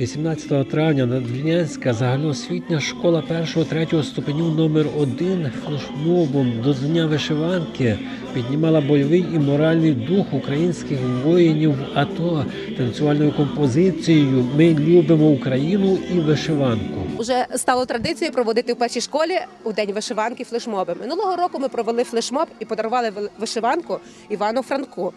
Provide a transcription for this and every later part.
18 травня Надвірнянська загальноосвітня школа 1-3 ступенів номер 1 флешмобом до Дня вишиванки піднімала бойовий і моральний дух українських воїнів АТО танцювальною композицією Ми любимо Україну і вишиванку. Уже стало традицією проводити в першій школі у день вишиванки флешмоби. Минулого року ми провели флешмоб і подарували вишиванку Івану Франку.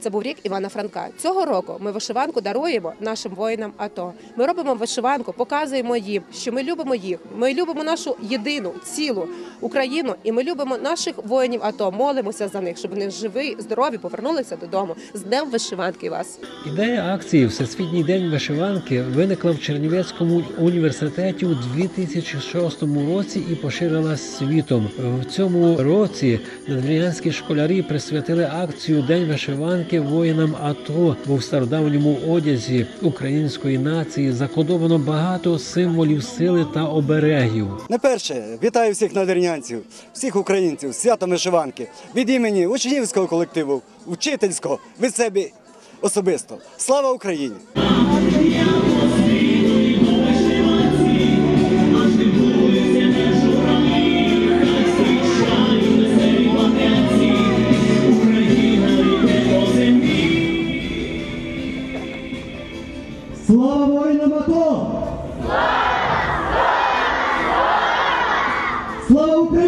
Це був рік Івана Франка. Цього року ми вишиванку даруємо нашим воїнам АТО. Ми робимо вишиванку, показуємо їм, що ми любимо їх. Ми любимо нашу єдину цілу Україну, і ми любимо наших воїнів АТО. Молимося за них, щоб вони живі, здорові повернулися додому. З днем вишиванки вас. Ідея акції Всесвітній день вишиванки виникла в Чернівецькому університеті у 2006 році і поширилась світом. В цьому році надвірнянські школярі присвятили акцію День вишиванки воїнам АТО, бо в стародавньому одязі української нації закодовано багато символів сили та оберегів. На перше, вітаю всіх надернянців, всіх українців, свято Мишиванки від імені учнівського колективу, учительського, від себе особисто. Слава Україні! Слава воїнам АТО! Слава Україні!